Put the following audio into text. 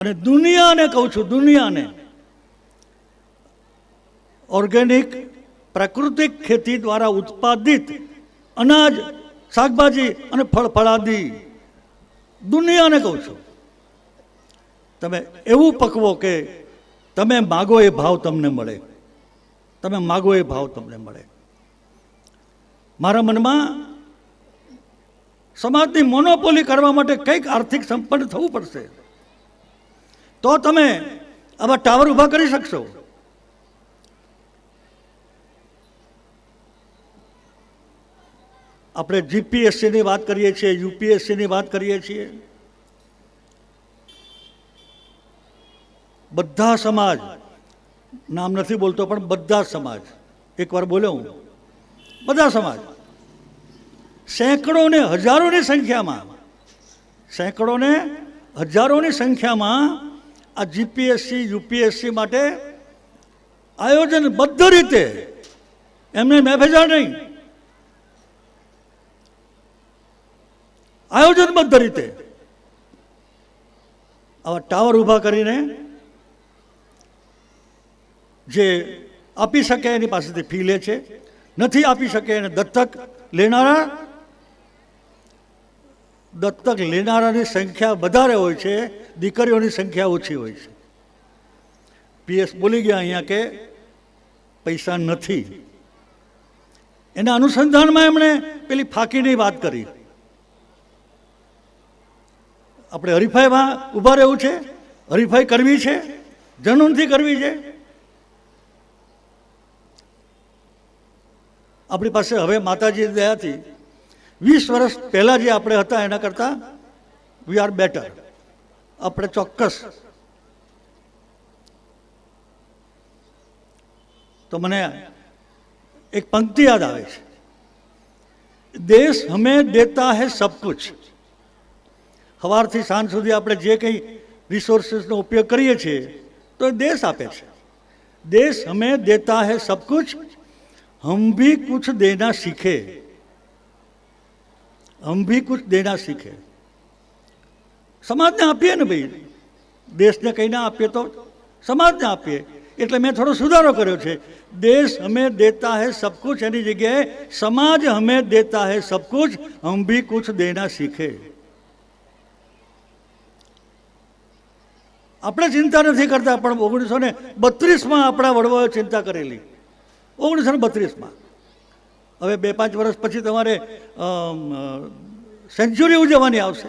અને દુનિયાને કહું છું, દુનિયાને. ઓર્ગેનિક પ્રાકૃતિક ખેતી દ્વારા ઉત્પાદિત અનાજ, શાકભાજી અને ફળ, ફળાદી. દુનિયાને કહું છું. તમે એવું પકવો કે તમે માગો એ ભાવ તમને મળે. તમે માગો એ ભાવ તમને મળે. મારા મનમાં સમાજની મોનોપોલી કરવા માટે કંઈક આર્થિક સંપન્ન થવું પડશે. તો તમે આવા ટાવર ઊભા કરી શકશો. આપણે જીપીએસસીની વાત કરીએ છીએ, યુપીએસસીની વાત કરીએ છીએ. બધા સમાજ, નામ નથી બોલતો પણ બધા સમાજ, એકવાર બોલ્યો હું. બધા સમાજ સેંકડો ને હજારોની સંખ્યામાં સેંકડો ને હજારોની સંખ્યામાં આ જીપીએસસી યુપીએસસી માટે આયોજનબદ્ધ રીતે એમને મેં ભેજા નહીં આયોજનબદ્ધ રીતે આવા ટાવર ઊભા કરીને જે આપી શકે એની પાસેથી ફી લે છે, નથી આપી શકે એને દત્તક લેનારા, દત્તક લેનારાની સંખ્યા વધારે હોય છે દીકરીઓની સંખ્યા ઓછી હોય છે. પીએસ બોલી ગયા અહીંયા કે પૈસા નથી. એના અનુસંધાનમાં એમણે પેલી ફાંકીની વાત કરી. આપણે હરીફાઈમાં ઊભા રહેવું છે, હરીફાઈ કરવી છે, જનૂનથી કરવી છે. આપણી પાસે હવે માતાજી દયાથી વીસ વર્ષ પહેલાં જે આપણે હતા એના કરતાં વી આર બેટર આપણે ચોક્કસ તો મને એક પંક્તિ યાદ આવે છે દેશ હમે દેતા હૈ સબ કુછ સવારથી સાંજ સુધી આપણે જે કંઈ રિસોર્સિસનો ઉપયોગ કરીએ છીએ તો એ દેશ આપે છે દેશ હમે દેતા હૈ સબ કુછ हम भी कुछ देना सीखे हम भी कुछ देना सीखे સમાજને આપીએ ને ભાઈ. દેશને કંઈ ના આપીએ તો સમાજને આપીએ. એટલે મેં થોડો સુધારો કર્યો છે. દેશ હમે દેતા હૈ સબ કુછ, એની જગ્યાએ સમાજ હમે દેતા હૈ સબ કુછ, હમ ભી કુછ દેના શીખે. આપણે ચિંતા નથી કરતા, પણ ઓગણીસો ને બત્રીસમાં આપણા વડવાઓએ ચિંતા કરેલી. ઓગણીસો ને બત્રીસમાં. હવે બે પાંચ વર્ષ પછી તમારે સેન્ચુરી ઉજવવાની આવશે.